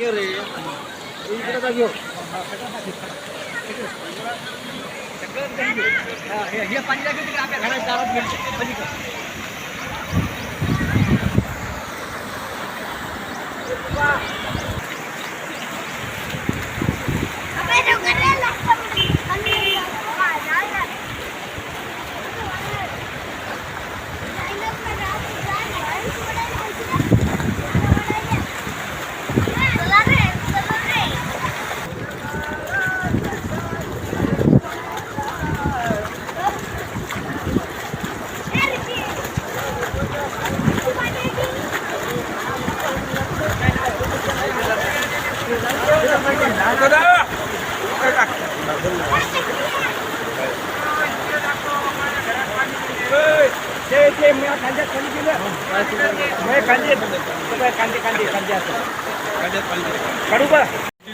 के हे पाणी लागेल तिकडे आपल्या घरात दारात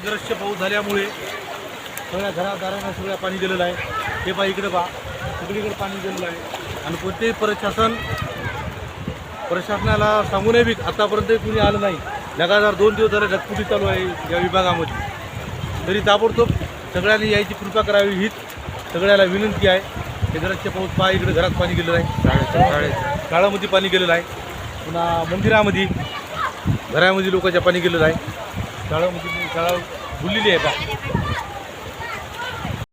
दृश्य पाऊस झाल्यामुळे सगळ्या घरादारांना सगळ्या पाणी दिलेलं आहे. हे बा इकडे बा सगळीकडे पाणी दिलेलं आहे. आणि कोणतेही प्रशासन प्रशासनाला सांगूनही बी आतापर्यंत कुणी आलं नाही. लगातार दोन दिवस झाले ढगफुटी चालू आहे या विभागामध्ये. तरी ताबडतोब सगळ्यांनी यायची कृपा करावी हीच सगळ्याला विनंती आहे. हे घरातचे पाऊस पहा इकडे घरात पाणी गेलेलं आहे. शाळामध्ये पाणी गेलेलं आहे. पुन्हा मंदिरामध्ये घरामध्ये लोकांच्या पाणी गेलेलं आहे. शाळामध्ये शाळा बुडलेली आहे का